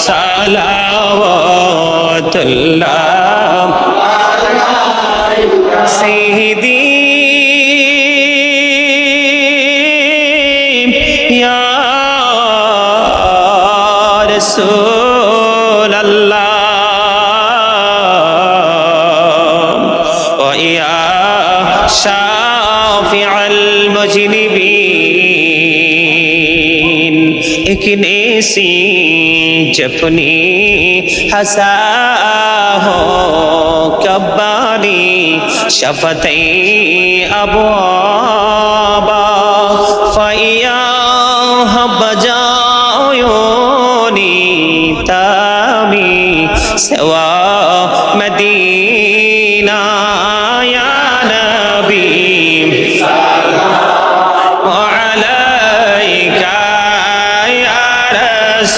صلوات الله. سيدي يا رسول الله. ويا شافع المجنبين. اكنسي جفني حساه كباني شفتي أبوابا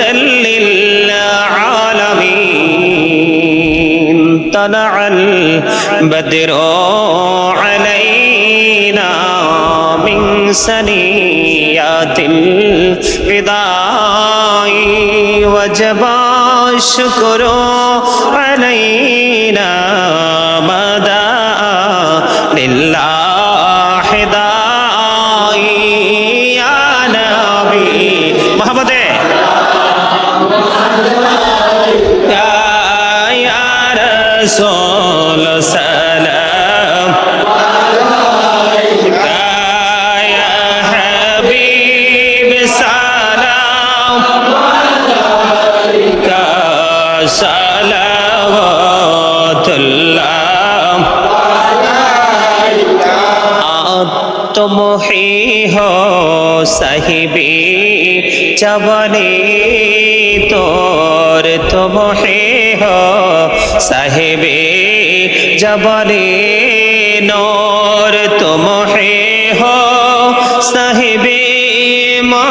للعالمين. طلع البدر علينا من سنيات الفداء. وجب الشكر علينا সাহিবি চবনে তোর তুমহে হো সাহেবে, জবনে নোর তুমহে হো সাহেবে মা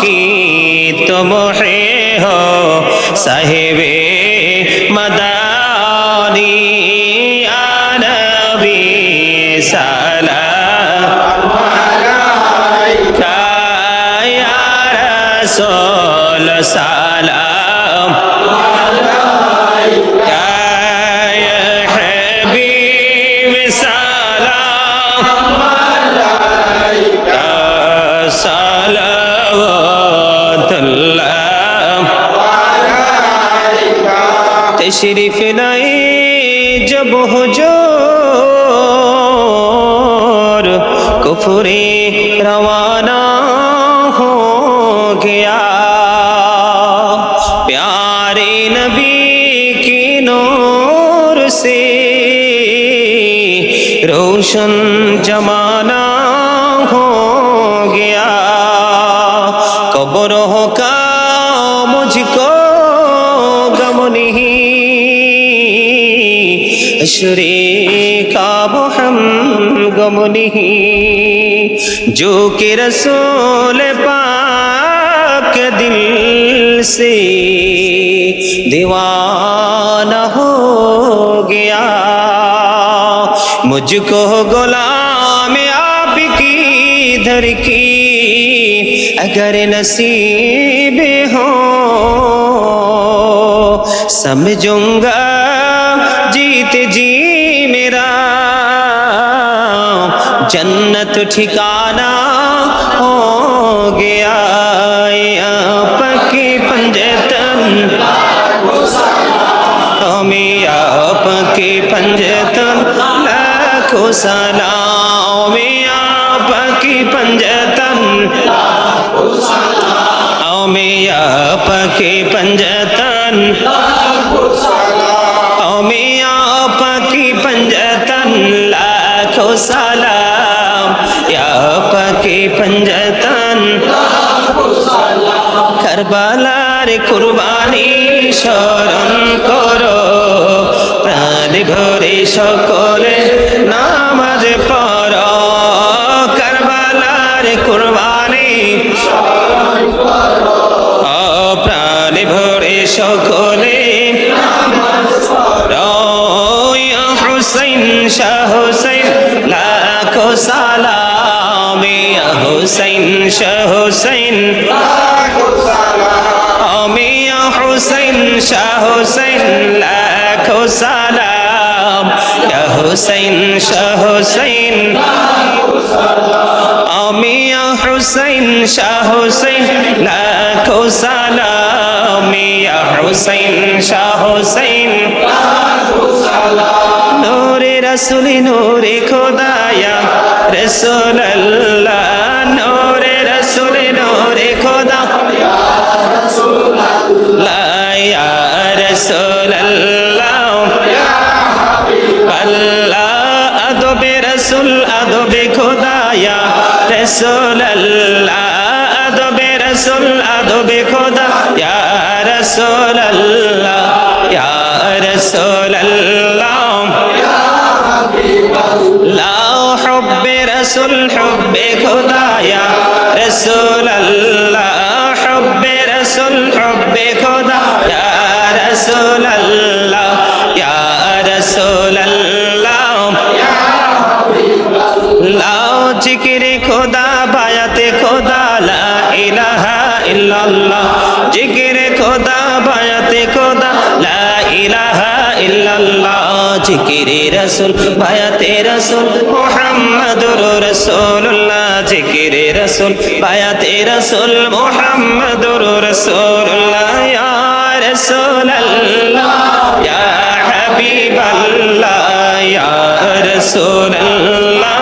কি তুমহে হো সাহেবে, মদানি আনবি সা وسلام يا حبيب سلام عليك صلوات الله عليك تشريف نائي جب حجور کفری روا روشن جمانہ ہو گیا قبروں کا مجھ کو غم نہیں اشری کا ہم غم نہیں جو کہ رسول پاک دل سے دیوانہ ہو گیا मुझको गुलाम आप की दर की अगर नसीब हो, समझूँगा जीत जी मेरा। जन्नत ठिकाना हो गया आपकी पंजतन। हमें आपके पंजतन। সালামিয়া পাখি পঞ্জতন। অমিয়া পাখি পঞ্জতন। অমিয়া পাখি পঞ্জতন, লাখো সালাম ইয়া পাখি পঞ্জতন। করবালার কুরবানি শরণ করো। প্রাণ ভরে সকলে নামাজ পড়ো। কারবালার কুরবানি। প্রাণ ভরে সকলে হুসাইন, শাহ হুসাইন, লাখো সালাম। হুসাইন, শাহ আমি ইয়া হুসাইন শাহ হুসাইন লাখো সালাম ইয়া হুসাইন শাহ হুসাইন আমি হুসাইন শাহ হুসাইন লাখো সালাম ইয়া হুসাইন শাহ হুসাইন নূরে রসুলি, নূরে খোদায়া রসুল আল্লাহ রসুল, আদবে খোদা। ইয়া রসুল আল্লাহ ইয়া রসুল আল্লাহ লাও হুব্বে রসুল, হুব্বে খোদায়া রসুল আল্লাহ জিকিরে রসুল? বায়াতে রসুল মোহাম্মদুর রসুল্লাহ জিকিরে রসুল, বায়াতে রসুল মোহাম্মদুর রসুল্লাহ ইয়া রাসূলাল্লাহ, ইয়া হাবিবাল্লাহ, ইয়া রাসূলাল্লাহ।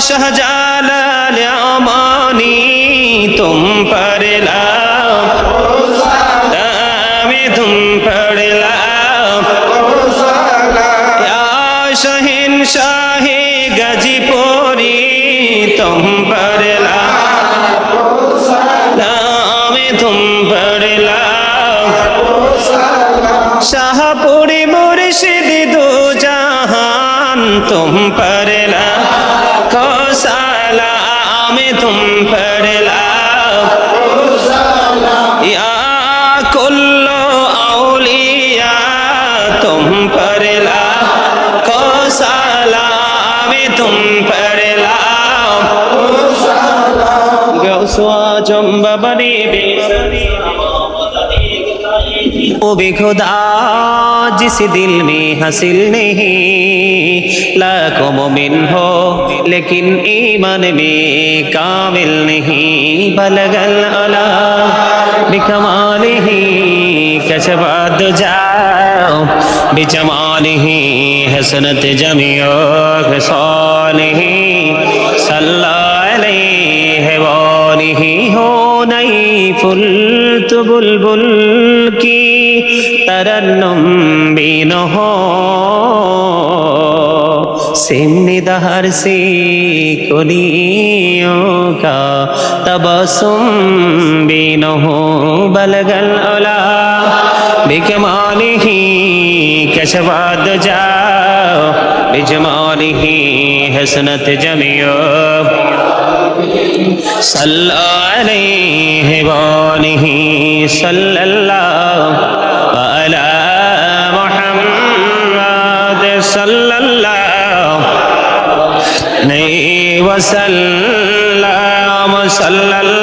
শাহজালাল আমানি, তুম পর আমি তুম পড়লাম শাহিন শাহে গাজীপুরি, তুম পড়লাম আমি তুম পড়লাম শাহপুরি মুর্শিদ দু জাহান তুম পড়লাম दो जहान तुम पर लाखो सलाम तुम पर लाख या कुल्लो औलिया तुम पर लाखो सलाम तुम पर लाख गौसवा जम्बा बनी बेसरी ओ भी खुदा जिस दिल में हासिल नहीं लाखों मोमिन हो لیکن ایمان بھی کامل نہیں بلغ العلا بکمالہ کشف الدجا بجمالہ حسنت جمیع خصالہ صلی علیہ وآلہ ہو نئی فلت بلبل کی ترنم بین ہو सिमनि दहर सी कुलियों का तबसुम बिन हो बलगल अला बिकमानी ही कशवाद जा बिजमानी ही हसनत जमियो सल्लल्लाहु अलैहि वसल्लम وسلم صلى الله